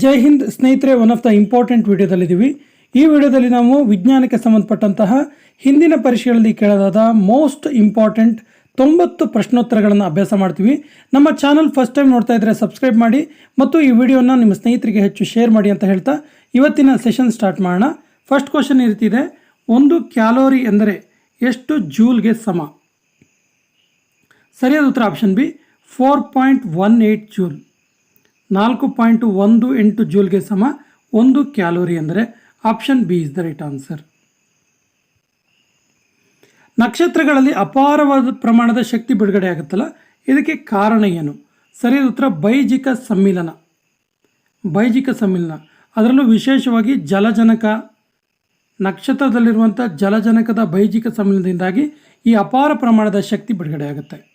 ಜೈ ಹಿಂದ್ ಸ್ನೇಹಿತರೆ one of the important ವಿಡಿಯೋದಲ್ಲಿದ್ದೀವಿ. ಈ ವಿಡಿಯೋದಲ್ಲಿ ನಾವು ವಿಜ್ಞಾನಕ್ಕೆ ಸಂಬಂಧಪಟ್ಟಂತಹ ಹಿಂದಿನ ಪರೀಕ್ಷೆಗಳಲ್ಲಿ ಕೇಳದಾದ ಮೋಸ್ಟ್ ಇಂಪಾರ್ಟೆಂಟ್ ತೊಂಬತ್ತು ಪ್ರಶ್ನೋತ್ತರಗಳನ್ನು ಅಭ್ಯಾಸ ಮಾಡ್ತೀವಿ. ನಮ್ಮ ಚಾನಲ್ ಫಸ್ಟ್ ಟೈಮ್ ನೋಡ್ತಾ ಇದ್ದರೆ ಸಬ್ಸ್ಕ್ರೈಬ್ ಮಾಡಿ ಮತ್ತು ಈ ವಿಡಿಯೋನ ನಿಮ್ಮ ಸ್ನೇಹಿತರಿಗೆ ಹೆಚ್ಚು ಶೇರ್ ಮಾಡಿ ಅಂತ ಹೇಳ್ತಾ ಇವತ್ತಿನ ಸೆಷನ್ ಸ್ಟಾರ್ಟ್ ಮಾಡೋಣ. ಫಸ್ಟ್ ಕ್ವಶನ್ ಇರ್ತಿದೆ ಒಂದು ಕ್ಯಾಲೋರಿ ಎಂದರೆ ಎಷ್ಟು ಜೂಲ್ಗೆ ಸಮ? ಸರಿಯಾದ ಉತ್ತರ option B four point one eight joule. ನಾಲ್ಕು ಪಾಯಿಂಟ್ ಒಂದು ಎಂಟು ಜೂಲ್ಗೆ ಸಮ ಒಂದು ಕ್ಯಾಲೋರಿ ಅಂದರೆ option B is the right answer. ನಕ್ಷತ್ರಗಳಲ್ಲಿ ಅಪಾರವಾದ ಪ್ರಮಾಣದ ಶಕ್ತಿ ಬಿಡುಗಡೆ ಆಗುತ್ತಲ್ಲ? ಇದಕ್ಕೆ ಕಾರಣ ಏನು? ಸರಿಯಾದ ಉತ್ತರ, ಬೈಜಿಕ ಸಮ್ಮಿಲನ. ಬೈಜಿಕ ಸಮ್ಮಿಲನ. ಅದರಲ್ಲೂ ವಿಶೇಷವಾಗಿ ಜಲಜನಕ. ನಕ್ಷತ್ರದಲ್ಲಿರುವಂಥ ಜಲಜನಕದ ಬೈಜಿಕ ಸಮ್ಮಿಲನದಿಂದಾಗಿ ಈ ಅಪಾರ ಪ್ರಮಾಣದ ಶಕ್ತಿ ಬಿಡುಗಡೆ ಆಗುತ್ತೆ.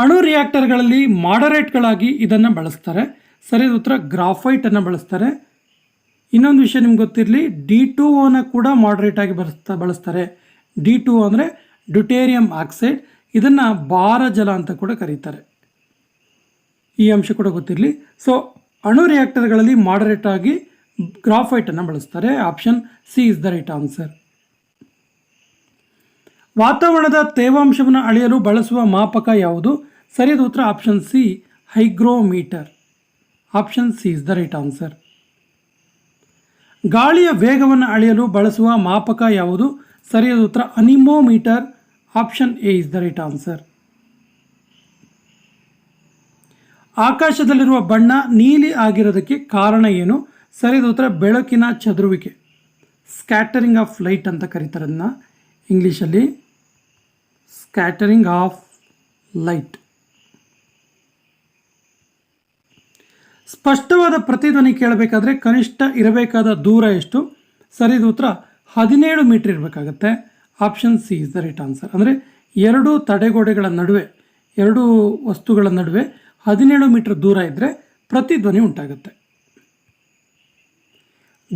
ಅಣು ರಿಯಾಕ್ಟರ್ಗಳಲ್ಲಿ ಮಾಡರೇಟ್ಗಳಾಗಿ ಇದನ್ನು ಬಳಸ್ತಾರೆ. ಸರಿಯಾದ ಉತ್ತರ ಗ್ರಾಫೈಟನ್ನು ಬಳಸ್ತಾರೆ. ಇನ್ನೊಂದು ವಿಷಯ ನಿಮ್ಗೆ ಗೊತ್ತಿರಲಿ ಡಿ ಟು ಓನ ಕೂಡ ಮಾಡರೇಟ್ ಆಗಿ ಬಳಸ್ತಾ, ಬಳಸ್ತಾರೆ. ಡಿ ಟು ಅಂದರೆ ಡ್ಯುಟೇರಿಯಂ ಆಕ್ಸೈಡ್ ಇದನ್ನು ಭಾರಜಲ ಅಂತ ಕೂಡ ಕರೀತಾರೆ. ಈ ಅಂಶ ಕೂಡ ಗೊತ್ತಿರಲಿ. ಸೊ ಅಣು ರಿಯಾಕ್ಟರ್ಗಳಲ್ಲಿ ಮಾಡರೇಟ್ ಆಗಿ ಗ್ರಾಫೈಟನ್ನು ಬಳಸ್ತಾರೆ. Option C is the right answer ವಾತಾವರಣದ ತೇವಾಂಶವನ್ನು ಅಳೆಯಲು ಬಳಸುವ ಮಾಪಕ ಯಾವುದು? ಸರಿಯಾದ ಉತ್ತರ option C, hygrometer. Option C is the right answer. ಗಾಳಿಯ ವೇಗವನ್ನು ಅಳೆಯಲು ಬಳಸುವ ಮಾಪಕ ಯಾವುದು? ಸರಿಯಾದ ಉತ್ತರ anemometer. Option A is the right answer. ಆಕಾಶದಲ್ಲಿರುವ ಬಣ್ಣ ನೀಲಿ ಆಗಿರೋದಕ್ಕೆ ಕಾರಣ ಏನು? ಸರಿಯಾದ ಉತ್ತರ ಬೆಳಕಿನ ಚದುರುವಿಕೆ. ಸ್ಕ್ಯಾಟರಿಂಗ್ ಆಫ್ ಲೈಟ್ ಅಂತ ಕರೀತಾರೆ ಅದನ್ನ. ಇಂಗ್ಲೀಷಲ್ಲಿ ಸ್ಕ್ಯಾಟರಿಂಗ್ ಆಫ್ ಲೈಟ್ ಸ್ಪಷ್ಟವಾದ ಪ್ರತಿಧ್ವನಿ ಕೇಳಬೇಕಾದ್ರೆ ಕನಿಷ್ಠ ಇರಬೇಕಾದ ದೂರ ಎಷ್ಟು? ಸರಿಯಾದ ಉತ್ತರ ಹದಿನೇಳು ಮೀಟರ್ ಇರಬೇಕಾಗತ್ತೆ. Option C is the right answer ಅಂದರೆ ಎರಡು ತಡೆಗೋಡೆಗಳ ನಡುವೆ, ಎರಡು ವಸ್ತುಗಳ ನಡುವೆ ಹದಿನೇಳು ಮೀಟರ್ ದೂರ ಇದ್ದರೆ ಪ್ರತಿಧ್ವನಿ ಉಂಟಾಗುತ್ತೆ.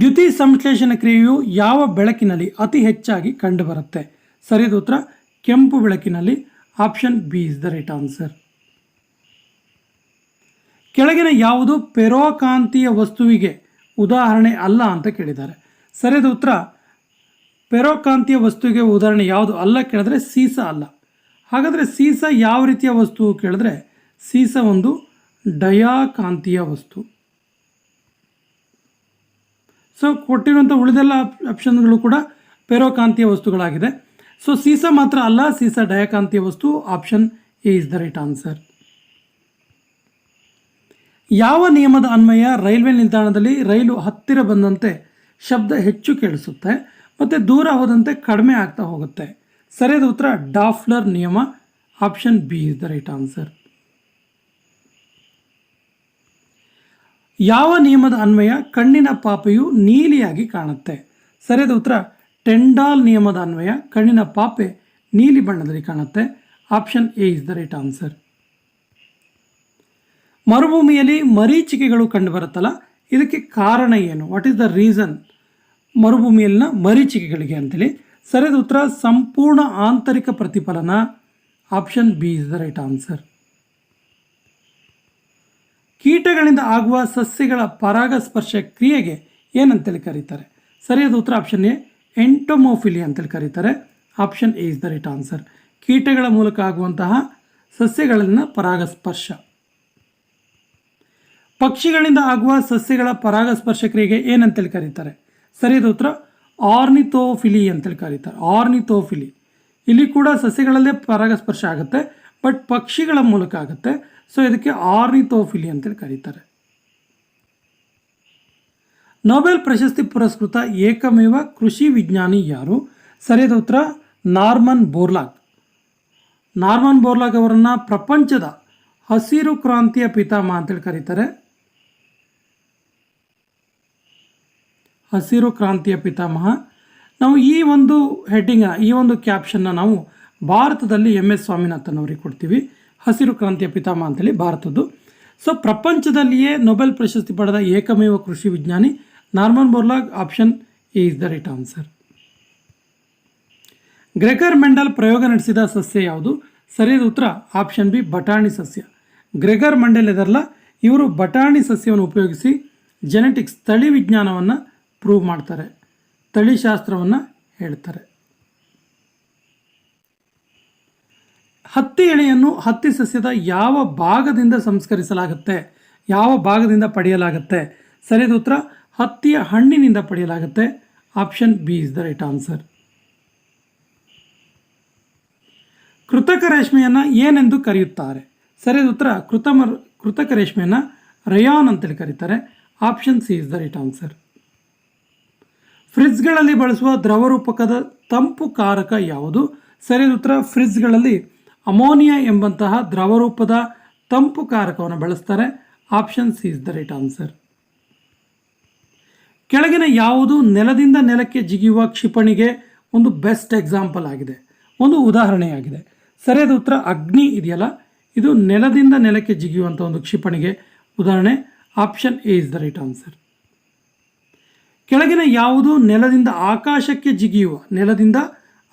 ದ್ಯುತಿ ಸಂಶ್ಲೇಷಣ ಕ್ರಿಯೆಯು ಯಾವ ಬೆಳಕಿನಲ್ಲಿ ಅತಿ ಹೆಚ್ಚಾಗಿ ಕಂಡುಬರುತ್ತೆ? ಸರಿಯಾದ ಉತ್ತರ ಕೆಂಪು ಬೆಳಕಿನಲ್ಲಿ option B is the right answer. ಕೆಳಗಿನ ಯಾವುದು ಪೆರೋಕಾಂತೀಯ ವಸ್ತುವಿಗೆ ಉದಾಹರಣೆ ಅಲ್ಲ ಅಂತ ಕೇಳಿದ್ದಾರೆ. ಸರಿಯಾದ ಉತ್ತರ, ಪೆರೋಕಾಂತೀಯ ವಸ್ತುವಿಗೆ ಉದಾಹರಣೆ ಯಾವುದು ಅಲ್ಲ ಕೇಳಿದ್ರೆ ಸೀಸ ಅಲ್ಲ. ಹಾಗಾದರೆ ಸೀಸ ಯಾವ ರೀತಿಯ ವಸ್ತು ಕೇಳಿದ್ರೆ ಸೀಸ ಒಂದು ಡಯಾಕಾಂತೀಯ ವಸ್ತು. ಸೊ ಕೊಟ್ಟಿರುವಂಥ ಉಳಿದೆಲ್ಲ ಆಪ್ಷನ್ಗಳು ಕೂಡ ಪೆರೋಕಾಂತೀಯ ವಸ್ತುಗಳಾಗಿದೆ. ಸೊ ಸೀಸ ಮಾತ್ರ ಅಲ್ಲ ಸೀಸ ಡಯಾಕಾಂತೀಯ ವಸ್ತು option A is the right answer ಯಾವ ನಿಯಮದ ಅನ್ವಯ ರೈಲ್ವೆ ನಿಲ್ದಾಣದಲ್ಲಿ ರೈಲು ಹತ್ತಿರ ಬಂದಂತೆ ಶಬ್ದ ಹೆಚ್ಚು ಕೇಳಿಸುತ್ತೆ ಮತ್ತು ದೂರ ಹೋದಂತೆ ಕಡಿಮೆ ಆಗ್ತಾ ಹೋಗುತ್ತೆ ಸರಿಯಾದ ಉತ್ತರ ಡಾಫ್ಲರ್ ನಿಯಮ option B is the right answer ಯಾವ ನಿಯಮದ ಅನ್ವಯ ಕಣ್ಣಿನ ಪಾಪೆಯು ನೀಲಿಯಾಗಿ ಕಾಣುತ್ತೆ ಸರಿಯಾದ ಉತ್ತರ ಟೆಂಡಾಲ್ ನಿಯಮದ ಅನ್ವಯ, ಕಣ್ಣಿನ ಪಾಪೆ ನೀಲಿ ಬಣ್ಣದಲ್ಲಿ ಕಾಣುತ್ತೆ. Option A is the right answer. ಮರುಭೂಮಿಯಲ್ಲಿ ಮರೀಚಿಕೆಗಳು ಕಂಡುಬರುತ್ತಲ್ಲ, ಇದಕ್ಕೆ ಕಾರಣ ಏನು? ವಾಟ್ ಈಸ್ ದ ರೀಸನ್ ಮರುಭೂಮಿಯಲ್ಲಿನ ಮರೀಚಿಕೆಗಳಿಗೆ ಅಂತೇಳಿ. ಸರಿಯಾದ ಉತ್ತರ, ಸಂಪೂರ್ಣ ಆಂತರಿಕ ಪ್ರತಿಫಲನ. Option B is the right answer. ಕೀಟಗಳಿಂದ ಆಗುವ ಸಸ್ಯಗಳ ಪರಾಗಸ್ಪರ್ಶ ಕ್ರಿಯೆಗೆ ಏನಂತೇಳಿ ಕರೀತಾರೆ. ಸರಿಯಾದ ಉತ್ತರ, ಆಪ್ಷನ್ ಎ. ಎಂಟೊಮೋಫಿಲಿ ಅಂತೇಳಿ ಕರೀತಾರೆ. Option A is the right answer ಕೀಟಗಳ ಮೂಲಕ ಆಗುವಂತಹ ಸಸ್ಯಗಳಲ್ಲಿನ ಪರಾಗಸ್ಪರ್ಶ. ಪಕ್ಷಿಗಳಿಂದ ಆಗುವ ಸಸ್ಯಗಳ ಪರಾಗಸ್ಪರ್ಶ ಕ್ರಿಯೆಗೆ ಏನಂತೇಳಿ ಕರೀತಾರೆ. ಸರಿಯಾದ ಉತ್ತರ, ಆರ್ನಿಥೋಫಿಲಿ ಅಂತೇಳಿ ಕರೀತಾರೆ. ಆರ್ನಿಥೋಫಿಲಿ. ಇಲ್ಲಿ ಕೂಡ ಸಸ್ಯಗಳಲ್ಲೇ ಪರಾಗಸ್ಪರ್ಶ ಆಗುತ್ತೆ ಬಟ್ ಪಕ್ಷಿಗಳ ಮೂಲಕ ಆಗುತ್ತೆ. ಸೊ ಇದಕ್ಕೆ ಆರ್ನಿಥೋಫಿಲಿ ಅಂತೇಳಿ ಕರೀತಾರೆ. ನೊಬೆಲ್ ಪ್ರಶಸ್ತಿ ಪುರಸ್ಕೃತ ಏಕಮೇವ ಕೃಷಿ ವಿಜ್ಞಾನಿ ಯಾರು? ಸರಿಯಾದ ಉತ್ತರ, ನಾರ್ಮನ್ ಬೋರ್ಲಾಗ್. ನಾರ್ಮನ್ ಬೋರ್ಲಾಗ್ ಅವರನ್ನು ಪ್ರಪಂಚದ ಹಸಿರು ಕ್ರಾಂತಿಯ ಪಿತಾಮಹ ಅಂತೇಳಿ ಕರೀತಾರೆ. ಹಸಿರು ಕ್ರಾಂತಿಯ ಪಿತಾಮಹ. ನಾವು ಈ ಒಂದು ಹೆಡ್ಡಿಂಗ್, ಈ ಒಂದು ಕ್ಯಾಪ್ಷನ್ನ ನಾವು ಭಾರತದಲ್ಲಿ ಎಂ ಎಸ್ ಸ್ವಾಮಿನಾಥನ್ ಅವರಿಗೆ ಕೊಡ್ತೀವಿ. ಹಸಿರು ಕ್ರಾಂತಿಯ ಪಿತಾಮಹ ಅಂತೇಳಿ ಭಾರತದ್ದು. ಸೊ, ಪ್ರಪಂಚದಲ್ಲಿಯೇ ನೊಬೆಲ್ ಪ್ರಶಸ್ತಿ ಪಡೆದ ಏಕಮೇವ ಕೃಷಿ ವಿಜ್ಞಾನಿ Borlaug option A is the right answer Gregor Mendel ಪ್ರಯೋಗ ನಡೆಸಿದ ಸಸ್ಯ ಯಾವುದು? ಸರಿಯಾದ ಉತ್ತರ ಆಪ್ಷನ್ ಬಿ ಬಟಾಣಿ ಸಸ್ಯ. ಗ್ರೆಗರ್ ಮೆಂಡಲ್ ಇದರಲ್ಲ ಇವರು ಬಟಾಣಿ ಸಸ್ಯವನ್ನು ಉಪಯೋಗಿಸಿ ಜೆನೆಟಿಕ್ಸ್ ತಳಿ ವಿಜ್ಞಾನವನ್ನು ಪ್ರೂವ್ ಮಾಡ್ತಾರೆ. ತಳಿಶಾಸ್ತ್ರವನ್ನು ಹೇಳ್ತಾರೆ. ಹತ್ತಿ ಎಳೆಯನ್ನು ಹತ್ತಿ ಸಸ್ಯದ ಯಾವ ಭಾಗದಿಂದ ಸಂಸ್ಕರಿಸಲಾಗುತ್ತೆ? ಯಾವ ಭಾಗದಿಂದ ಪಡೆಯಲಾಗುತ್ತೆ? ಸರಿಯಾದ ಉತ್ತರ ಹತ್ತಿಯ ಹಣ್ಣಿನಿಂದ ಪಡೆಯಲಾಗುತ್ತೆ. Option B is the right answer ಕೃತಕ ರೇಷ್ಮೆಯನ್ನು ಏನೆಂದು ಕರೆಯುತ್ತಾರೆ? ಸರಿಯಾದ ಉತ್ತರ ಕೃತಮ ಕೃತಕ ರೇಷ್ಮೆಯನ್ನು ರಯಾನ್ ಅಂತೇಳಿ ಕರೀತಾರೆ. Option C is the right answer ಫ್ರಿಜ್ಗಳಲ್ಲಿ ಬಳಸುವ ದ್ರವರೂಪಕದ ತಂಪು ಕಾರಕ ಯಾವುದು? ಸರಿಯಾದ ಉತ್ತರ ಫ್ರಿಜ್ಗಳಲ್ಲಿ ಅಮೋನಿಯಾ ಎಂಬಂತಹ ದ್ರವರೂಪದ ತಂಪು ಕಾರಕವನ್ನು ಬಳಸ್ತಾರೆ. Option C is the right answer ಕೆಳಗಿನ ಯಾವುದು ನೆಲದಿಂದ ನೆಲಕ್ಕೆ ಜಿಗಿಯುವ ಕ್ಷಿಪಣಿಗೆ ಒಂದು ಬೆಸ್ಟ್ ಎಕ್ಸಾಂಪಲ್ ಆಗಿದೆ. ಒಂದು ಉದಾಹರಣೆಯಾಗಿದೆ. ಸರಿಯಾದ ಉತ್ತರ ಅಗ್ನಿ ಇದೆಯಲ್ಲ? ಇದು ನೆಲದಿಂದ ನೆಲಕ್ಕೆ ಜಿಗಿಯುವಂಥ ಒಂದು ಕ್ಷಿಪಣಿಗೆ ಉದಾಹರಣೆ. Option A is the right answer ಕೆಳಗಿನ ಯಾವುದು ನೆಲದಿಂದ ಆಕಾಶಕ್ಕೆ ಜಿಗಿಯುವ, ನೆಲದಿಂದ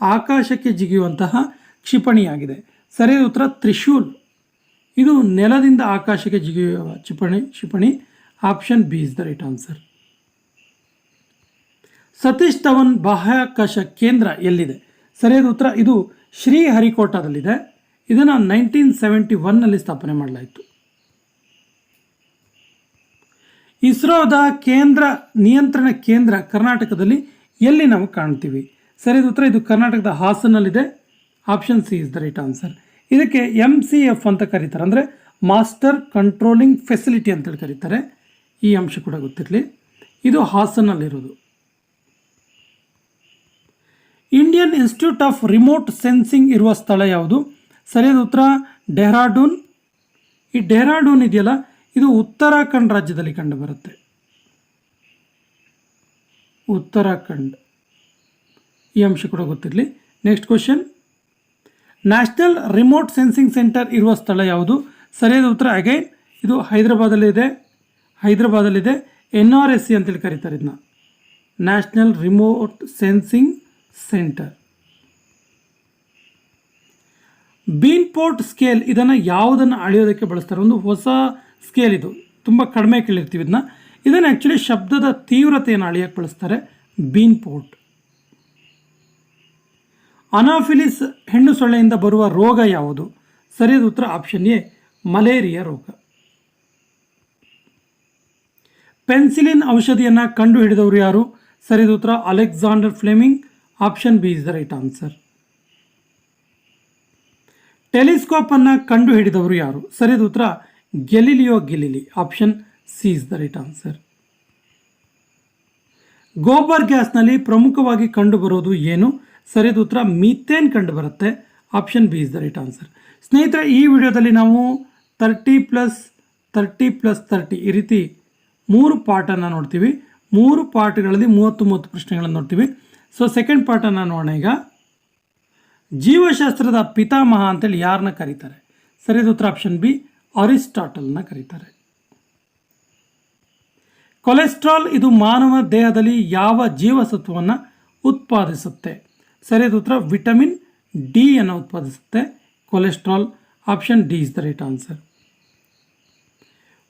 ಆಕಾಶಕ್ಕೆ ಜಿಗಿಯುವಂತಹ ಕ್ಷಿಪಣಿಯಾಗಿದೆ. ಸರಿಯಾದ ಉತ್ತರ ತ್ರಿಶೂಲ್. ಇದು ನೆಲದಿಂದ ಆಕಾಶಕ್ಕೆ ಜಿಗಿಯುವ ಕ್ಷಿಪಣಿ ಕ್ಷಿಪಣಿ. Option B is the right answer Satish Dhawan ಬಾಹ್ಯಾಕಾಶ ಕೇಂದ್ರ ಎಲ್ಲಿದೆ? ಸರಿಯಾದ ಉತ್ತರ, ಇದು ಶ್ರೀಹರಿಕೋಟಾದಲ್ಲಿದೆ. ಇದನ್ನು ನೈನ್ಟೀನ್ ಸೆವೆಂಟಿ ಒನ್ನಲ್ಲಿ ಸ್ಥಾಪನೆ ಮಾಡಲಾಯಿತು. ಇಸ್ರೋದ ಕೇಂದ್ರ ನಿಯಂತ್ರಣ ಕೇಂದ್ರ ಕರ್ನಾಟಕದಲ್ಲಿ ಎಲ್ಲಿ ನಾವು ಕಾಣ್ತೀವಿ? ಸರಿಯಾದ ಉತ್ತರ, ಇದು ಕರ್ನಾಟಕದ ಹಾಸನಲ್ಲಿದೆ. Option C is the right answer. ಇದಕ್ಕೆ ಎಂ ಸಿ ಎಫ್ ಅಂತ ಕರೀತಾರೆ. ಅಂದರೆ ಮಾಸ್ಟರ್ ಕಂಟ್ರೋಲಿಂಗ್ ಫೆಸಿಲಿಟಿ ಅಂತೇಳಿ ಕರೀತಾರೆ. ಈ ಅಂಶ ಕೂಡ ಗೊತ್ತಿರಲಿ. ಇದು ಹಾಸನಲ್ಲಿರೋದು. Indian Institute of Remote Sensing ಇರುವ ಸ್ಥಳ ಯಾವುದು? ಸರಿಯಾದ ಉತ್ತರ, ಡೆಹ್ರಾಡೂನ್. ಈ ಡೆಹ್ರಾಡೂನ್ ಇದೆಯಲ್ಲ, ಇದು ಉತ್ತರಾಖಂಡ್ ರಾಜ್ಯದಲ್ಲಿ ಕಂಡುಬರುತ್ತೆ. ಉತ್ತರಾಖಂಡ್. ಈ ಅಂಶ ಕೂಡ ಗೊತ್ತಿರಲಿ. Next question national remote sensing centre ಇರುವ ಸ್ಥಳ ಯಾವುದು? ಸರಿಯಾದ ಉತ್ತರ ಅಗೈನ್ ಇದು ಹೈದರಾಬಾದಲ್ಲಿದೆ ಹೈದರಾಬಾದಲ್ಲಿದೆ ಎನ್ ಆರ್ ಎಸ್ ಸಿ ಅಂತೇಳಿ ಕರೀತಾರೆ ಇದನ್ನ national remote sensing centre. Beaufort scale ಇದನ್ನು ಯಾವುದನ್ನು ಅಳೆಯೋದಕ್ಕೆ ಬಳಸ್ತಾರೆ? ಒಂದು ಹೊಸ ಸ್ಕೇಲ್ ಇದು. ತುಂಬ ಕಡಿಮೆ ಕೇಳಿರ್ತೀವಿ ಇದನ್ನ. ಇದನ್ನು ಆ್ಯಕ್ಚುಲಿ ಶಬ್ದದ ತೀವ್ರತೆಯನ್ನು ಅಳೆಯೋಕ್ಕೆ ಬಳಸ್ತಾರೆ ಬೀನ್ ಪೋರ್ಟ್. ಅನಾಫಿಲಿಸ್ ಹೆಣ್ಣು ಸೊಳ್ಳೆಯಿಂದ ಬರುವ ರೋಗ ಯಾವುದು? ಸರಿಯಾದ ಉತ್ತರ ಆಪ್ಷನ್ ಎ, ಮಲೇರಿಯಾ ರೋಗ. ಪೆನ್ಸಿಲಿನ್ ಔಷಧಿಯನ್ನು ಕಂಡುಹಿಡಿದವರು ಯಾರು? ಸರಿಯಾದ ಉತ್ತರ, Alexander Fleming option B is the right answer telescope ಅನ್ನು ಕಂಡುಹಿಡಿದವರು ಯಾರು? ಸರಿಯಾದ ಉತ್ತರ. Galileo Galilei. Option C is the right answer gobar ಗ್ಯಾಸ್ನಲ್ಲಿ ಪ್ರಮುಖವಾಗಿ ಕಂಡುಬರೋದು ಏನು? ಸರಿಯಾದ ಉತ್ತರ. ಮೀಥೇನ್ ಕಂಡುಬರುತ್ತೆ. Option B is the right answer ಸ್ನೇಹಿತರೆ, ಈ ವಿಡಿಯೋದಲ್ಲಿ ನಾವು thirty plus thirty plus thirty ಈ ರೀತಿ ಮೂರು ಪಾರ್ಟನ್ನು ನೋಡ್ತೀವಿ. ಮೂರು ಪಾರ್ಟ್ಗಳಲ್ಲಿ ಮೂವತ್ತು ಮೂವತ್ತು ಪ್ರಶ್ನೆಗಳನ್ನು ನೋಡ್ತೀವಿ. ಸೊ ಸೆಕೆಂಡ್ ಪಾರ್ಟನ್ನು ನೋಡೋಣ ಈಗ. ಜೀವಶಾಸ್ತ್ರದ ಪಿತಾಮಹ ಅಂತೇಳಿ ಯಾರನ್ನ ಕರೀತಾರೆ? ಸರಿಯಾದ ಉತ್ತರ ಆಪ್ಷನ್ ಬಿ ಅರಿಸ್ಟಾಟಲ್ನ ಕರೀತಾರೆ. ಕೊಲೆಸ್ಟ್ರಾಲ್ ಇದು ಮಾನವ ದೇಹದಲ್ಲಿ ಯಾವ ಜೀವಸತ್ವವನ್ನು ಉತ್ಪಾದಿಸುತ್ತೆ? ಸರಿಯಾದ ಉತ್ತರ ವಿಟಮಿನ್ ಡಿ ಅನ್ನು ಉತ್ಪಾದಿಸುತ್ತೆ. Cholesterol option D is the right answer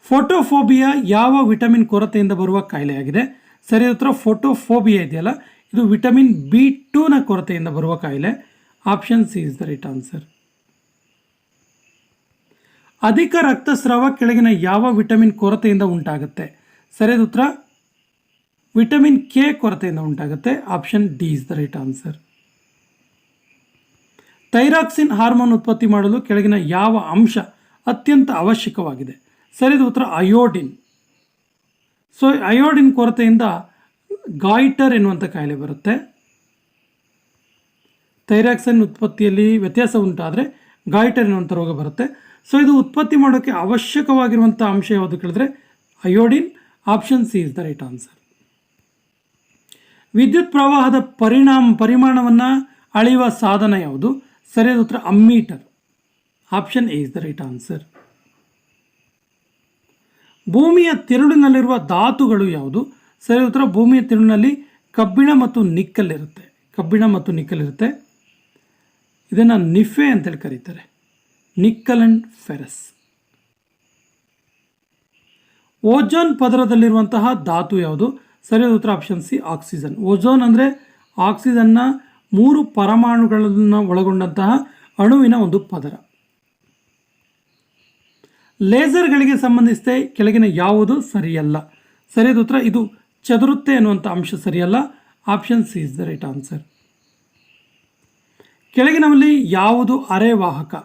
photophobia ಯಾವ ವಿಟಮಿನ್ ಕೊರತೆಯಿಂದ ಬರುವ ಕಾಯಿಲೆಯಾಗಿದೆ? ಸರಿಯಾದ ಉತ್ತರ ಫೋಟೋಫೋಬಿಯಾ ಇದೆಯಲ್ಲ? ಇದು ವಿಟಮಿನ್ ಬಿ ಟೂನ ಕೊರತೆಯಿಂದ ಬರುವ ಕಾಯಿಲೆ. Option C is the right answer ಅಧಿಕ ರಕ್ತಸ್ರಾವ ಕೆಳಗಿನ ಯಾವ ವಿಟಮಿನ್ ಕೊರತೆಯಿಂದ ಉಂಟಾಗುತ್ತೆ? ಸರಿಯಾದ ಉತ್ತರ, ವಿಟಮಿನ್ ಕೆ ಕೊರತೆಯಿಂದ ಉಂಟಾಗುತ್ತೆ. Option D is the right answer thyroxine hormone ಉತ್ಪತ್ತಿ ಮಾಡಲು ಕೆಳಗಿನ ಯಾವ ಅಂಶ ಅತ್ಯಂತ ಅವಶ್ಯಕವಾಗಿದೆ? ಸರಿಯಾದ ಉತ್ತರ, ಅಯೋಡಿನ್. ಸೊ ಅಯೋಡಿನ್ ಕೊರತೆಯಿಂದ ಗಾಯ್ಟರ್ ಎನ್ನುವಂಥ ಕಾಯಿಲೆ ಬರುತ್ತೆ. ಥೈರಾಕ್ಸನ್ ಉತ್ಪತ್ತಿಯಲ್ಲಿ ವ್ಯತ್ಯಾಸ ಉಂಟಾದರೆ ಗಾಯ್ಟರ್ ಎನ್ನುವಂಥ ರೋಗ ಬರುತ್ತೆ. ಸೊ ಇದು ಉತ್ಪತ್ತಿ ಮಾಡೋಕ್ಕೆ ಅವಶ್ಯಕವಾಗಿರುವಂಥ ಅಂಶ ಯಾವುದು ಕೇಳಿದ್ರೆ iodine option C is the right answer ವಿದ್ಯುತ್ ಪ್ರವಾಹದ ಪರಿಣಾಮ, ಪರಿಮಾಣವನ್ನು ಅಳೆಯುವ ಸಾಧನ ಯಾವುದು? ಸರಿಯಾದ ಉತ್ತರ ammeter option A is the right answer ಭೂಮಿಯ ತಿರುಳಿನಲ್ಲಿರುವ ಧಾತುಗಳು ಯಾವುದು? ಸರಿಯಾದ ಉತ್ತರ ಭೂಮಿಯ ತಿರುಳಿನಲ್ಲಿ ಕಬ್ಬಿಣ ಮತ್ತು ನಿಕ್ಕಲ್ ಇರುತ್ತೆ ಕಬ್ಬಿಣ ಮತ್ತು ನಿಕ್ಕಲ್ ಇರುತ್ತೆ ಇದನ್ನು ನಿಫೆ ಅಂತೇಳಿ ಕರೀತಾರೆ. Nickel and ferrous. ಓಜೋನ್ ಪದರದಲ್ಲಿರುವಂತಹ ಧಾತು ಯಾವುದು? ಸರಿಯಾದ ಉತ್ತರ ಆಪ್ಷನ್ ಸಿ, ಆಕ್ಸಿಜನ್. ಓಜೋನ್ ಅಂದರೆ ಆಕ್ಸಿಜನ್ನ ಮೂರು ಪರಮಾಣುಗಳನ್ನು ಒಳಗೊಂಡಂತಹ ಅಣುವಿನ ಒಂದು ಪದರ. ಲೇಸರ್ಗಳಿಗೆ ಸಂಬಂಧಿಸಿದ ಕೆಳಗಿನ ಯಾವುದು ಸರಿಯಲ್ಲ. ಸರಿಯಾದ ಉತ್ತರ ಇದು ಚದುರುತ್ತೆ ಅನ್ನುವಂಥ ಅಂಶ ಸರಿಯಲ್ಲ? Option C is the right answer ಕೆಳಗಿನವಲ್ಲಿ ಯಾವುದು ಅರೆವಾಹಕ?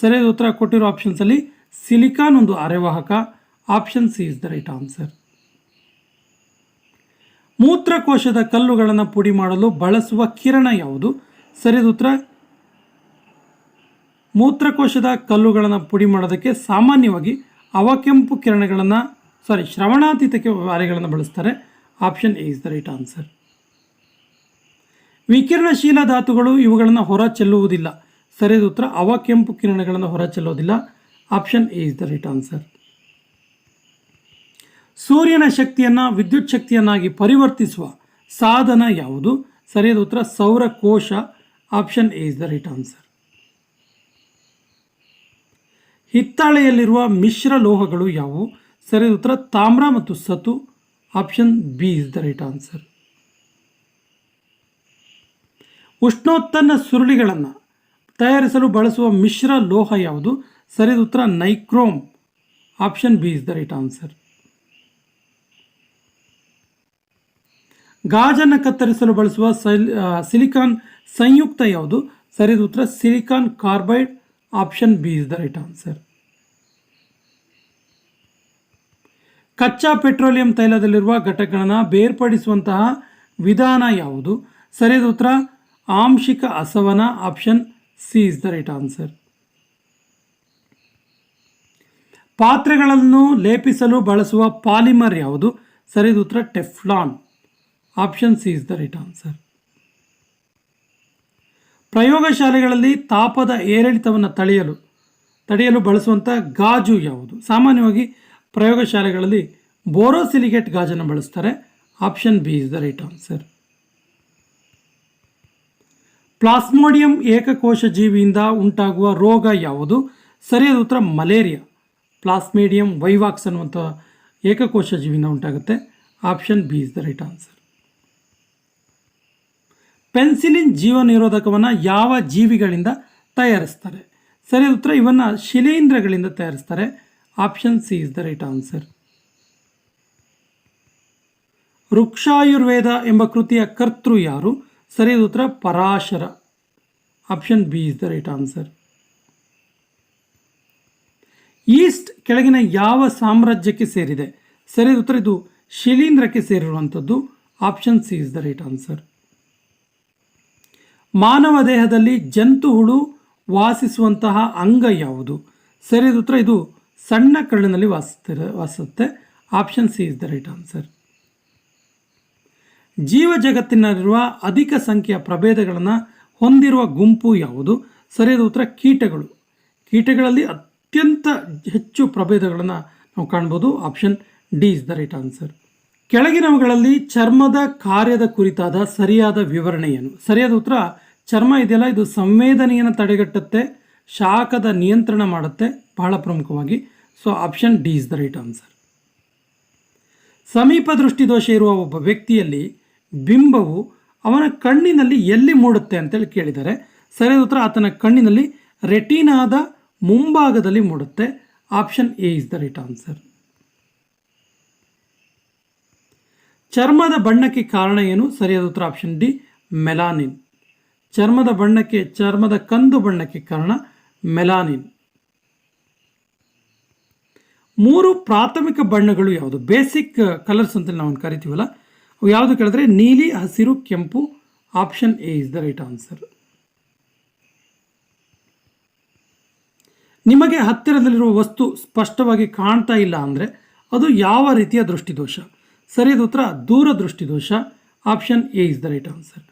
ಸರಿಯಾದ ಉತ್ತರ ಕೊಟ್ಟಿರೋ ಆಪ್ಷನ್ಸಲ್ಲಿ ಸಿಲಿಕಾನ್ ಒಂದು ಅರೆವಾಹಕ. Option C is the right answer ಮೂತ್ರಕೋಶದ ಕಲ್ಲುಗಳನ್ನು ಪುಡಿ ಮಾಡಲು ಬಳಸುವ ಕಿರಣ ಯಾವುದು? ಸರಿಯಾದ ಉತ್ತರ, ಮೂತ್ರಕೋಶದ ಕಲ್ಲುಗಳನ್ನು ಪುಡಿ ಮಾಡೋದಕ್ಕೆ ಸಾಮಾನ್ಯವಾಗಿ ಅವಕೆಂಪು ಕಿರಣಗಳನ್ನು ಸಾರಿ ಶ್ರವಣಾತೀತಕ್ಕೆ ಅರೆಗಳನ್ನು ಬಳಸ್ತಾರೆ. Option A is the right answer. ವಿಕಿರಣಶೀಲ ಧಾತುಗಳು ಇವುಗಳನ್ನು ಹೊರ ಚೆಲ್ಲುವುದಿಲ್ಲ. ಸರಿಯಾದ ಉತ್ತರ ಅವಕೆಂಪು ಕಿರಣಗಳನ್ನು ಹೊರ ಚೆಲ್ಲೋದಿಲ್ಲ option A is the right answer. ಸೂರ್ಯನ ಶಕ್ತಿಯನ್ನು ವಿದ್ಯುತ್ ಶಕ್ತಿಯನ್ನಾಗಿ ಪರಿವರ್ತಿಸುವ ಸಾಧನ ಯಾವುದು? ಸರಿಯಾದ ಉತ್ತರ ಸೌರಕೋಶ option A is the right answer. ಹಿತ್ತಾಳೆಯಲ್ಲಿರುವ ಮಿಶ್ರ ಲೋಹಗಳು ಯಾವುವು? ಸರಿಯಾದ ಉತ್ತರ, ತಾಮ್ರ ಮತ್ತು ಸತು. Option B is the right answer ಉಷ್ಣೋತ್ಪನ್ನ ಸುರುಳಿಗಳನ್ನು ತಯಾರಿಸಲು ಬಳಸುವ ಮಿಶ್ರ ಲೋಹ ಯಾವುದು? ಸರಿಯಾದ ಉತ್ತರ nichrome. Option B is the right answer ಗಾಜನ್ನು ಕತ್ತರಿಸಲು ಬಳಸುವ ಸಿಲಿಕಾನ್ ಸಂಯುಕ್ತ ಯಾವುದು? ಸರಿಯಾದ ಉತ್ತರ silicon carbide. Option B is the right answer ಕಚ್ಚಾ ಪೆಟ್ರೋಲಿಯಂ ತೈಲದಲ್ಲಿರುವ ಘಟಕಗಳನ್ನು ಬೇರ್ಪಡಿಸುವಂತಹ ವಿಧಾನ ಯಾವುದು? ಸರಿಯಾದ ಉತ್ತರ, ಆಂಶಿಕ ಅಸವನ option C is the right answer ಪಾತ್ರೆಗಳನ್ನು ಲೇಪಿಸಲು ಬಳಸುವ ಪಾಲಿಮರ್ ಯಾವುದು? ಸರಿಯಾದ ಉತ್ತರ, Teflon. Option C is the right answer ಪ್ರಯೋಗಶಾಲೆಗಳಲ್ಲಿ ತಾಪದ ಏರಿಳಿತವನ್ನು ತಡೆಯಲು ತಡೆಯಲು ಬಳಸುವಂಥ ಗಾಜು ಯಾವುದು? ಸಾಮಾನ್ಯವಾಗಿ ಪ್ರಯೋಗಶಾಲೆಗಳಲ್ಲಿ ಬೋರೋಸಿಲಿಕೇಟ್ ಗಾಜನ್ನು ಬಳಸ್ತಾರೆ. Option B is the right answer. Plasmodium ಏಕಕೋಶ ಜೀವಿಯಿಂದ ಉಂಟಾಗುವ ರೋಗ ಯಾವುದು? ಸರಿಯಾದ ಉತ್ತರ, ಮಲೇರಿಯಾ. ಪ್ಲಾಸ್ಮೇಡಿಯಂ ವೈವಾಕ್ಸ್ ಅನ್ನುವಂಥ ಏಕಕೋಶ ಜೀವಿಯಿಂದ ಉಂಟಾಗುತ್ತೆ. Option B is the right answer. Penicillin ಜೀವ ನಿರೋಧಕವನ್ನು ಯಾವ ಜೀವಿಗಳಿಂದ ತಯಾರಿಸ್ತಾರೆ? ಸರಿಯಾದ ಉತ್ತರ, ಇವನ್ನು ಶಿಲೀಂಧ್ರಗಳಿಂದ ತಯಾರಿಸ್ತಾರೆ. Option C is the right answer Vrikshayurveda ಎಂಬ ಕೃತಿಯ ಕರ್ತೃ ಯಾರು? ಸರಿಯಾದ ಉತ್ತರ, Parashara. Option B is the right answer yeast ಕೆಳಗಿನ ಯಾವ ಸಾಮ್ರಾಜ್ಯಕ್ಕೆ ಸೇರಿದೆ? ಸರಿಯಾದ ಉತ್ತರ, ಇದು ಶಿಲೀಂಧ್ರಕ್ಕೆ ಸೇರಿರುವಂಥದ್ದು. Option C is the right answer ಮಾನವ ದೇಹದಲ್ಲಿ ಜಂತು ಹುಳು ವಾಸಿಸುವಂತಹ ಅಂಗ ಯಾವುದು? ಸರಿಯಾದ ಉತ್ತರ, ಇದು ಸಣ್ಣ ಕರುಳಿನಲ್ಲಿ ವಾಸಿಸ್ತಿರ ವಾಸುತ್ತೆ. Option C is the right answer ಜೀವ ಜಗತ್ತಿನಲ್ಲಿರುವ ಅಧಿಕ ಸಂಖ್ಯೆಯ ಪ್ರಭೇದಗಳನ್ನು ಹೊಂದಿರುವ ಗುಂಪು ಯಾವುದು? ಸರಿಯಾದ ಉತ್ತರ, ಕೀಟಗಳು. ಕೀಟಗಳಲ್ಲಿ ಅತ್ಯಂತ ಹೆಚ್ಚು ಪ್ರಭೇದಗಳನ್ನು ನಾವು ಕಾಣ್ಬೋದು. Option D is the right answer ಕೆಳಗಿನವುಗಳಲ್ಲಿ ಚರ್ಮದ ಕಾರ್ಯದ ಕುರಿತಾದ ಸರಿಯಾದ ವಿವರಣೆ ಸರಿಯಾದ ಉತ್ತರ, ಚರ್ಮ ಇದೆಯಲ್ಲ, ಇದು ಸಂವೇದನೆಯನ್ನು ತಡೆಗಟ್ಟುತ್ತೆ, ಶಾಖದ ನಿಯಂತ್ರಣ ಮಾಡುತ್ತೆ. ಬಹಳ ಪ್ರಮುಖವಾಗಿ. So option D is the right answer ಸಮೀಪ ದೃಷ್ಟಿದೋಷ ಇರುವ ಒಬ್ಬ ವ್ಯಕ್ತಿಯಲ್ಲಿ ಬಿಂಬವು ಅವನ ಕಣ್ಣಿನಲ್ಲಿ ಎಲ್ಲಿ ಮೂಡುತ್ತೆ ಅಂತೇಳಿ ಕೇಳಿದ್ದಾರೆ ಸರಿಯಾದ ಉತ್ತರ ಆತನ ಕಣ್ಣಿನಲ್ಲಿ ರೆಟಿನಾದ ಮುಂಭಾಗದಲ್ಲಿ ಮೂಡುತ್ತೆ. Option A is the right answer ಚರ್ಮದ ಬಣ್ಣಕ್ಕೆ ಕಾರಣ ಏನು? ಸರಿಯಾದ ಉತ್ತರ ಆಪ್ಷನ್ ಡಿ ಮೆಲಾನಿನ್ ಚರ್ಮದ ಬಣ್ಣಕ್ಕೆ, ಚರ್ಮದ ಕಂದು ಬಣ್ಣಕ್ಕೆ ಕಾರಣ ಮೆಲಾನಿನ್ ಮೂರು ಪ್ರಾಥಮಿಕ ಬಣ್ಣಗಳು ಯಾವುದು? ಬೇಸಿಕ್ ಕಲರ್ಸ್ ಅಂತ ನಾವು ಕರಿತೀವಲ್ಲ, ಅವು ಯಾವುದು ಕೇಳಿದ್ರೆ ನೀಲಿ, ಹಸಿರು, ಕೆಂಪು option A is the right answer ನಿಮಗೆ ಹತ್ತಿರದಲ್ಲಿರುವ ವಸ್ತು ಸ್ಪಷ್ಟವಾಗಿ ಕಾಣ್ತಾ ಇಲ್ಲ ಅಂದರೆ ಅದು ಯಾವ ರೀತಿಯ ದೃಷ್ಟಿದೋಷ? ಸರಿಯಾದ ಉತ್ತರ, ದೂರ ದೃಷ್ಟಿದೋಷ option A is the right answer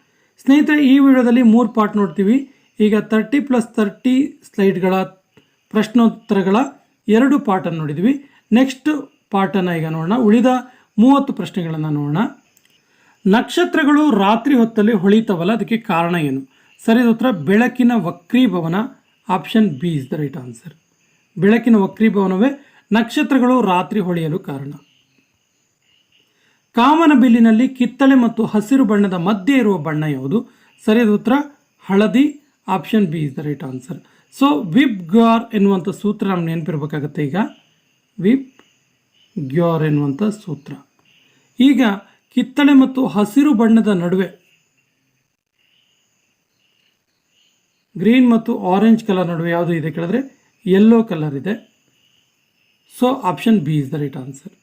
ಸ್ನೇಹಿತರೆ, ಈ ವಿಡಿಯೋದಲ್ಲಿ ಮೂರು ಪಾರ್ಟ್ ನೋಡ್ತೀವಿ. ಈಗ ತರ್ಟಿ ಪ್ಲಸ್ ತರ್ಟಿ ಸ್ಲೈಡ್ಗಳ ಪ್ರಶ್ನೋತ್ತರಗಳ ಎರಡು ಪಾಠನ್ನು ನೋಡಿದ್ವಿ. ನೆಕ್ಸ್ಟ್ ಪಾಠನ ಈಗ ನೋಡೋಣ. ಉಳಿದ ಮೂವತ್ತು ಪ್ರಶ್ನೆಗಳನ್ನು ನೋಡೋಣ. ನಕ್ಷತ್ರಗಳು ರಾತ್ರಿ ಹೊತ್ತಲ್ಲಿ ಹೊಳಿತವಲ್ಲ, ಅದಕ್ಕೆ ಕಾರಣ ಏನು? ಸರಿಯಾದ ಉತ್ತರ, ಬೆಳಕಿನ ವಕ್ರೀಭವನ option B is the right answer ಬೆಳಕಿನ ವಕ್ರೀಭವನವೇ ನಕ್ಷತ್ರಗಳು ರಾತ್ರಿ ಹೊಳೆಯಲು ಕಾರಣ. ಕಾಮನಬಿಲ್ಲಿನಲ್ಲಿ ಕಿತ್ತಳೆ ಮತ್ತು ಹಸಿರು ಬಣ್ಣದ ಮಧ್ಯೆ ಇರುವ ಬಣ್ಣ ಯಾವುದು? ಸರಿಯಾದ ಉತ್ತರ, ಹಳದಿ option B is the right answer so VIBGYOR ಎನ್ನುವಂಥ ಸೂತ್ರ ನಮ್ಗೆ ನೆನಪಿರ್ಬೇಕಾಗತ್ತೆ ಈಗ. ವಿಪ್ ಗ್ಯೋರ್ ಎನ್ನುವಂಥ ಸೂತ್ರ. ಈಗ ಕಿತ್ತಳೆ ಮತ್ತು ಹಸಿರು ಬಣ್ಣದ ನಡುವೆ ಗ್ರೀನ್ ಮತ್ತು ಆರೆಂಜ್ ಕಲರ್ ನಡುವೆ ಯಾವುದು ಇದೆ ಕೇಳಿದ್ರೆ ಯೆಲ್ಲೋ ಕಲರ್ ಇದೆ. So option B is the right answer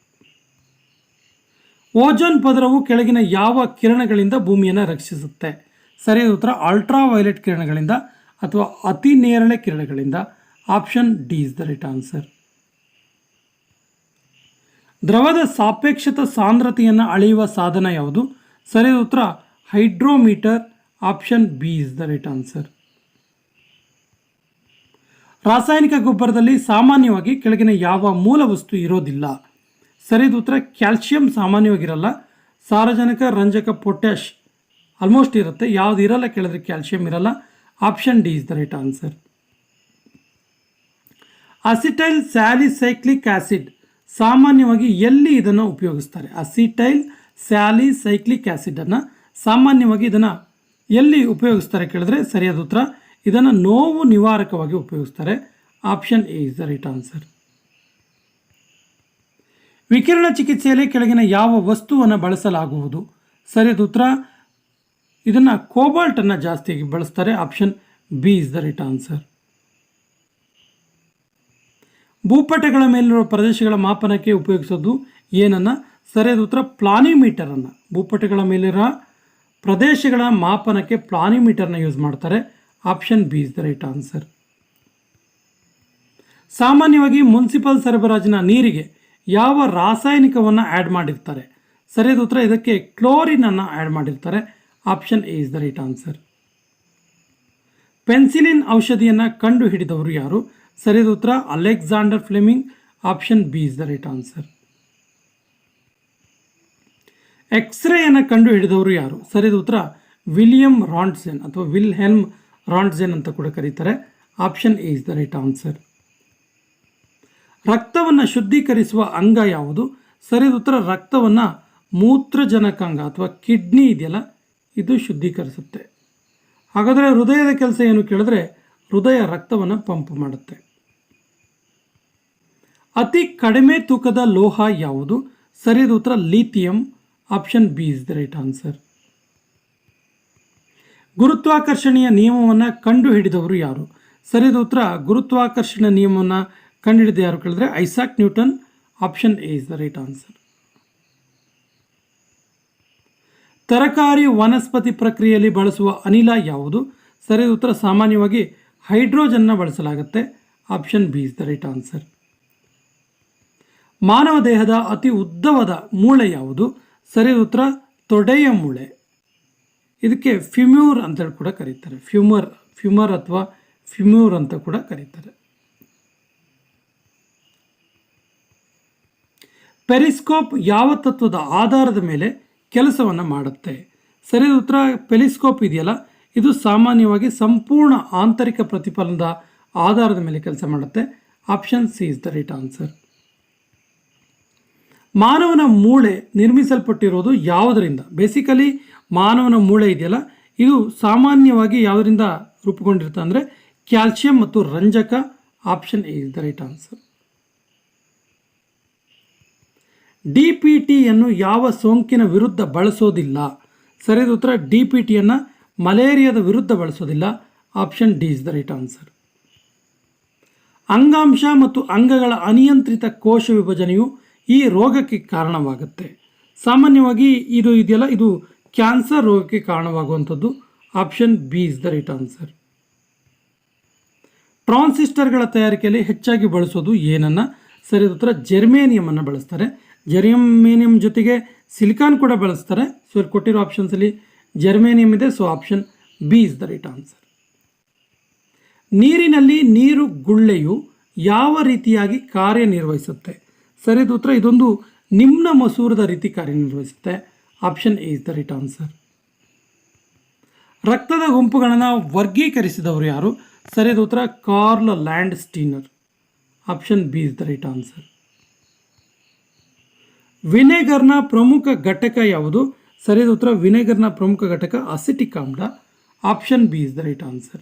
ozone ಪದರವು ಕೆಳಗಿನ ಯಾವ ಕಿರಣಗಳಿಂದ ಭೂಮಿಯನ್ನು ರಕ್ಷಿಸುತ್ತೆ? ಸರಿಯಾದ ಉತ್ತರ ಅಲ್ಟ್ರಾ ವೈಲೆಟ್ ಕಿರಣಗಳಿಂದ ಅಥವಾ ಅತಿ ನೇರಳೆ ಕಿರಣಗಳಿಂದ option D is the right answer. ದ್ರವದ ಸಾಪೇಕ್ಷತ ಸಾಂದ್ರತೆಯನ್ನು ಅಳೆಯುವ ಸಾಧನ ಯಾವುದು? ಸರಿಯಾದ ಉತ್ತರ, hydrometer. Option B is the right answer. ರಾಸಾಯನಿಕ ಗೊಬ್ಬರದಲ್ಲಿ ಸಾಮಾನ್ಯವಾಗಿ ಕೆಳಗಿನ ಯಾವ ಮೂಲ ವಸ್ತು ಇರೋದಿಲ್ಲ? ಸರಿಯಾದ ಉತ್ತರ, ಕ್ಯಾಲ್ಸಿಯಂ ಸಾಮಾನ್ಯವಾಗಿರಲ್ಲ. ಸಾರಜನಕ, ರಂಜಕ ಪೊಟ್ಯಾಶ್ ಆಲ್ಮೋಸ್ಟ್ ಇರುತ್ತೆ. ಯಾವುದು ಇರಲ್ಲ ಕೇಳಿದ್ರೆ ಕ್ಯಾಲ್ಸಿಯಂ ಇರಲ್ಲ. Option D is the right answer acetyl salicylic acid ಸಾಮಾನ್ಯವಾಗಿ ಎಲ್ಲಿ ಇದನ್ನು ಉಪಯೋಗಿಸ್ತಾರೆ? ಅಸಿಟೈಲ್ ಸ್ಯಾಲಿಸೈಕ್ಲಿಕ್ ಆಸಿಡನ್ನು ಸಾಮಾನ್ಯವಾಗಿ ಇದನ್ನು ಎಲ್ಲಿ ಉಪಯೋಗಿಸ್ತಾರೆ ಕೇಳಿದ್ರೆ ಸರಿಯಾದ ಉತ್ತರ, ಇದನ್ನು ನೋವು ನಿವಾರಕವಾಗಿ ಉಪಯೋಗಿಸ್ತಾರೆ. Option A is the right answer ವಿಕಿರಣ ಚಿಕಿತ್ಸೆಯಲ್ಲಿ ಕೆಳಗಿನ ಯಾವ ವಸ್ತುವನ್ನು ಬಳಸಲಾಗುವುದು? ಸರಿಯಾದ ಉತ್ತರ ಇದನ್ನು ಕೋಬಾಲ್ಟನ್ನು ಜಾಸ್ತಿ ಬಳಸ್ತಾರೆ. Option B is the right answer ಭೂಪಟಗಳ ಮೇಲಿರುವ ಪ್ರದೇಶಗಳ ಮಾಪನಕ್ಕೆ ಉಪಯೋಗಿಸೋದು ಏನನ್ನು? ಸರಿಯಾದ ಉತ್ತರ ಪ್ಲಾನಿಮೀಟರನ್ನು ಭೂಪಟಗಳ ಮೇಲಿರೋ ಪ್ರದೇಶಗಳ ಮಾಪನಕ್ಕೆ ಪ್ಲಾನಿಮೀಟರ್ನ ಯೂಸ್ ಮಾಡ್ತಾರೆ. Option B is the right answer ಸಾಮಾನ್ಯವಾಗಿ ಮುನ್ಸಿಪಲ್ ಸರಬರಾಜಿನ ನೀರಿಗೆ ಯಾವ ರಾಸಾಯನಿಕವನ್ನು ಆ್ಯಡ್ ಮಾಡಿರ್ತಾರೆ? ಸರಿಯಾದ ಉತ್ತರ, ಇದಕ್ಕೆ ಕ್ಲೋರಿನನ್ನು ಆ್ಯಡ್ ಮಾಡಿರ್ತಾರೆ. Option A is the right answer penicillin ಔಷಧಿಯನ್ನು ಕಂಡು ಹಿಡಿದವರು ಯಾರು? ಸರಿಯಾದ ಉತ್ತರ Alexander Fleming option B is the right answer ಎಕ್ಸ್ರೇಯನ್ನು ಕಂಡು ಹಿಡಿದವರು ಯಾರು? ಸರಿಯಾದ ಉತ್ತರ ವಿಲಿಯಂ ರಾಂಡ್ಸೆನ್ ಅಥವಾ ವಿಲ್ ಹೆಲ್ಮ್ ರಾಂಡ್ಸೆನ್ ಅಂತ ಕೂಡ ಕರೀತಾರೆ. Option A is the right answer ರಕ್ತವನ್ನು ಶುದ್ಧೀಕರಿಸುವ ಅಂಗ ಯಾವುದು? ಸರಿಯಾದ ಉತ್ತರ, ರಕ್ತವನ್ನು ಮೂತ್ರಜನಕಾಂಗ ಅಥವಾ ಕಿಡ್ನಿ ಇದೆಯಲ್ಲ ಇದು ಶುದ್ಧೀಕರಿಸುತ್ತೆ. ಹಾಗಾದರೆ ಹೃದಯದ ಕೆಲಸ ಏನು ಕೇಳಿದ್ರೆ ಹೃದಯ ರಕ್ತವನ್ನು ಪಂಪ್ ಮಾಡುತ್ತೆ. ಅತಿ ಕಡಿಮೆ ತೂಕದ ಲೋಹ ಯಾವುದು? ಸರಿಯಾದ ಉತ್ತರ lithium, option B is the right answer. ಗುರುತ್ವಾಕರ್ಷಣೆಯ ನಿಯಮವನ್ನು ಕಂಡುಹಿಡಿದವರು ಯಾರು? ಸರಿಯಾದ ಉತ್ತರ ಗುರುತ್ವಾಕರ್ಷಣೆ ನಿಯಮವನ್ನು ಕಂಡುಹಿಡಿದ ಯಾರು ಕೇಳಿದ್ರೆ? Isaac Newton, option A is the right answer. ತರಕಾರಿ ವನಸ್ಪತಿ ಪ್ರಕ್ರಿಯೆಯಲ್ಲಿ ಬಳಸುವ ಅನಿಲ ಯಾವುದು? ಸರಿಯಾದ ಉತ್ತರ ಸಾಮಾನ್ಯವಾಗಿ ಹೈಡ್ರೋಜನ್ನ ಬಳಸಲಾಗುತ್ತೆ. Option B is the right answer. ಮಾನವ ದೇಹದ ಅತಿ ಉದ್ದವಾದ ಮೂಳೆ ಯಾವುದು? ಸರಿಯಾದ ಉತ್ತರ ತೊಡೆಯ ಮೂಳೆ. ಇದಕ್ಕೆ ಫ್ಯುಮ್ಯೂರ್ ಅಂತೇಳಿ ಕೂಡ ಕರೀತಾರೆ. ಫ್ಯೂಮರ್ ಫ್ಯೂಮರ್ ಅಥವಾ ಫ್ಯುಮ್ಯೂರ್ ಅಂತ ಕೂಡ ಕರೀತಾರೆ. ಪೆರಿಸ್ಕೋಪ್ ಯಾವ ತತ್ವದ ಆಧಾರದ ಮೇಲೆ ಕೆಲಸವನ್ನು ಮಾಡುತ್ತೆ. ಸರಿಯಾದ ಉತ್ತರ ಪೆಲಿಸ್ಕೋಪ್ ಇದೆಯಲ್ಲ? ಇದು ಸಾಮಾನ್ಯವಾಗಿ ಸಂಪೂರ್ಣ ಆಂತರಿಕ ಪ್ರತಿಫಲನದ ಆಧಾರದ ಮೇಲೆ ಕೆಲಸ ಮಾಡುತ್ತೆ. Option C is the right answer ಮಾನವನ ಮೂಳೆ ನಿರ್ಮಿಸಲ್ಪಟ್ಟಿರೋದು ಯಾವುದರಿಂದ? ಬೇಸಿಕಲಿ ಮಾನವನ ಮೂಳೆ ಇದೆಯಲ್ಲ? ಇದು ಸಾಮಾನ್ಯವಾಗಿ ಯಾವುದರಿಂದ ರೂಪುಗೊಂಡಿರುತ್ತೆ ಅಂದರೆ, ಕ್ಯಾಲ್ಸಿಯಂ ಮತ್ತು ರಂಜಕ. Option A is the right answer D P ಟಿಯನ್ನು ಯಾವ ಸೋಂಕಿನ ವಿರುದ್ಧ ಬಳಸೋದಿಲ್ಲ? ಸರಿಯಾದ ಉತ್ತರ, ಡಿ ಪಿ ಟಿಯನ್ನು ಮಲೇರಿಯಾದ ವಿರುದ್ಧ ಬಳಸೋದಿಲ್ಲ. Option D is the right answer. ಅಂಗಾಂಶ ಮತ್ತು ಅಂಗಗಳ ಅನಿಯಂತ್ರಿತ ಕೋಶ ವಿಭಜನೆಯು ಈ ರೋಗಕ್ಕೆ ಕಾರಣವಾಗುತ್ತೆ. ಸಾಮಾನ್ಯವಾಗಿ ಇದು ಇದೆಯಲ್ಲ, ಇದು ಕ್ಯಾನ್ಸರ್ ರೋಗಕ್ಕೆ ಕಾರಣವಾಗುವಂಥದ್ದು. Option B is the right answer. ಟ್ರಾನ್ಸಿಸ್ಟರ್ಗಳ ತಯಾರಿಕೆಯಲ್ಲಿ ಹೆಚ್ಚಾಗಿ ಬಳಸೋದು ಏನನ್ನು? ಸರಿಯಾದ ಉತ್ತರ ಜೆರ್ಮೇನಿಯಮನ್ನು ಬಳಸ್ತಾರೆ. ಜೆರ್ಮೇನಿಯಂ ಜೊತೆಗೆ ಸಿಲಿಕಾನ್ ಕೂಡ ಬಳಸ್ತಾರೆ. ಸೊ ಇಲ್ಲಿ ಕೊಟ್ಟಿರೋ ಆಪ್ಷನ್ಸಲ್ಲಿ ಜರ್ಮೇನಿಯಂ ಇದೆ. So option B is the right answer ನೀರಿನಲ್ಲಿ ನೀರು ಗುಳ್ಳೆಯು ಯಾವ ರೀತಿಯಾಗಿ ಕಾರ್ಯನಿರ್ವಹಿಸುತ್ತೆ? ಸರಿಯಾದ ಉತ್ತರ, ಇದೊಂದು ನಿಮ್ನ ಮಸೂರದ ರೀತಿ ಕಾರ್ಯನಿರ್ವಹಿಸುತ್ತೆ. Option A is the right answer ರಕ್ತದ ಗುಂಪುಗಳನ್ನು ವರ್ಗೀಕರಿಸಿದವರು ಯಾರು? ಸರಿಯಾದ ಉತ್ತರ, Karl Landsteiner option B is the right answer ವಿನೆಗರ್ನ ಪ್ರಮುಖ ಘಟಕ ಯಾವುದು? ಸರಿಯಾದ ಉತ್ತರ ವಿನೆಗರ್ನ ಪ್ರಮುಖ ಘಟಕ ಅಸಿಟಿಕ್ ಆಮ್ಲ option B is the right answer.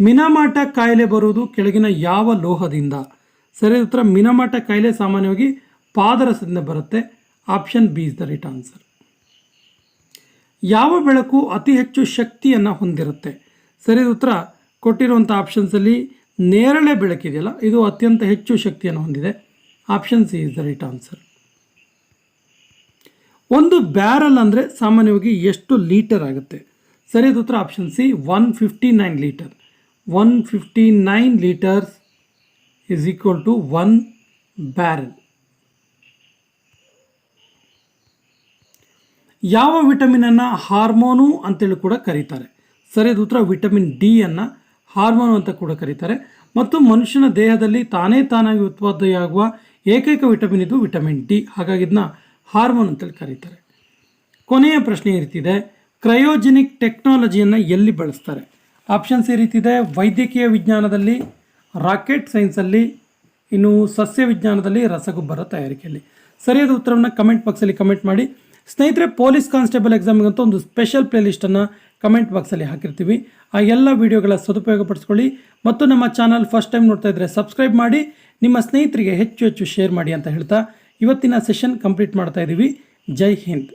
Minamata ಕಾಯಿಲೆ ಬರುವುದು ಕೆಳಗಿನ ಯಾವ ಲೋಹದಿಂದ? ಸರಿಯಾದ ಉತ್ತರ ಮಿನಮಾಟ ಕಾಯಿಲೆ ಸಾಮಾನ್ಯವಾಗಿ ಪಾದರಸದಿಂದ ಬರುತ್ತೆ. Option B is the right answer. ಯಾವ ಬೆಳಕು ಅತಿ ಹೆಚ್ಚು ಶಕ್ತಿಯನ್ನು ಹೊಂದಿರುತ್ತೆ? ಸರಿಯಾದ ಉತ್ತರ ಕೊಟ್ಟಿರುವಂಥ ಆಪ್ಷನ್ಸಲ್ಲಿ ನೇರಳೆ ಬೆಳಕಿದೆಯಲ್ಲ ಇದು ಅತ್ಯಂತ ಹೆಚ್ಚು ಶಕ್ತಿಯನ್ನು ಹೊಂದಿದೆ. Option C is the right answer ಒಂದು ಬ್ಯಾರಲ್ ಅಂದರೆ ಸಾಮಾನ್ಯವಾಗಿ ಎಷ್ಟು ಲೀಟರ್ ಆಗುತ್ತೆ? ಸರಿಯಾದ ಉತ್ತರ option C one fifty nine litre one fifty nine litres is equal to one barrel ಯಾವ ವಿಟಮಿನನ್ನು ಹಾರ್ಮೋನು ಅಂತೇಳಿ ಕೂಡ ಕರೀತಾರೆ. ಸರಿಯಾದ ಉತ್ತರ ವಿಟಮಿನ್ ಡಿ ಅನ್ನು ಹಾರ್ಮೋನು ಅಂತ ಕೂಡ ಕರೀತಾರೆ. ಮತ್ತು ಮನುಷ್ಯನ ದೇಹದಲ್ಲಿ ತಾನೇ ತಾನಾಗಿ ಉತ್ಪಾದನೆಯಾಗುವ ಏಕೈಕ ವಿಟಮಿನ್ ಇದು ವಿಟಮಿನ್ ಡಿ. ಹಾಗಾಗಿ ಇದನ್ನ ಹಾರ್ಮೋನ್ ಅಂತೇಳಿ ಕರೀತಾರೆ. ಕೊನೆಯ ಪ್ರಶ್ನೆ ಈ ರೀತಿದೆ ಕ್ರಯೋಜೆನಿಕ್ ಟೆಕ್ನಾಲಜಿಯನ್ನು ಎಲ್ಲಿ ಬಳಸ್ತಾರೆ? ಆಪ್ಷನ್ಸ್ ಈ ರೀತಿ ಇದೆ. ವೈದ್ಯಕೀಯ ವಿಜ್ಞಾನದಲ್ಲಿ, ರಾಕೆಟ್ ಸೈನ್ಸಲ್ಲಿ, ಇನ್ನು ಸಸ್ಯ ವಿಜ್ಞಾನದಲ್ಲಿ ರಸಗೊಬ್ಬರ ತಯಾರಿಕೆಯಲ್ಲಿ. ಸರಿಯಾದ ಉತ್ತರವನ್ನು ಕಮೆಂಟ್ ಬಾಕ್ಸಲ್ಲಿ ಕಮೆಂಟ್ ಮಾಡಿ. ಸ್ನೇಹಿತರೆ, ಪೊಲೀಸ್ ಕಾನ್ಸ್ಟೇಬಲ್ ಎಕ್ಸಾಮ್ಗಂತ ಒಂದು ಸ್ಪೆಷಲ್ ಪ್ಲೇಲಿಸ್ಟನ್ನು ಕಮೆಂಟ್ ಬಾಕ್ಸಲ್ಲಿ ಹಾಕಿರ್ತೀವಿ. ಆ ಎಲ್ಲ ವಿಡಿಯೋಗಳ ಸದುಪಯೋಗ ಪಡಿಸ್ಕೊಳ್ಳಿ ಮತ್ತು ನಮ್ಮ ಚಾನಲ್ ಫಸ್ಟ್ ಟೈಮ್ ನೋಡ್ತಾ ಇದ್ದರೆ ಸಬ್ಸ್ಕ್ರೈಬ್ ಮಾಡಿ, ನಿಮ್ಮ ಸ್ನೇಹಿತರಿಗೆ ಹೆಚ್ಚು ಹೆಚ್ಚು ಶೇರ್ ಮಾಡಿ ಅಂತ ಹೇಳ್ತಾ ಇವತ್ತಿನ ಸೆಷನ್ ಕಂಪ್ಲೀಟ್ ಮಾಡ್ತಾ ಇದ್ದೀವಿ ಜೈ ಹಿಂದ್.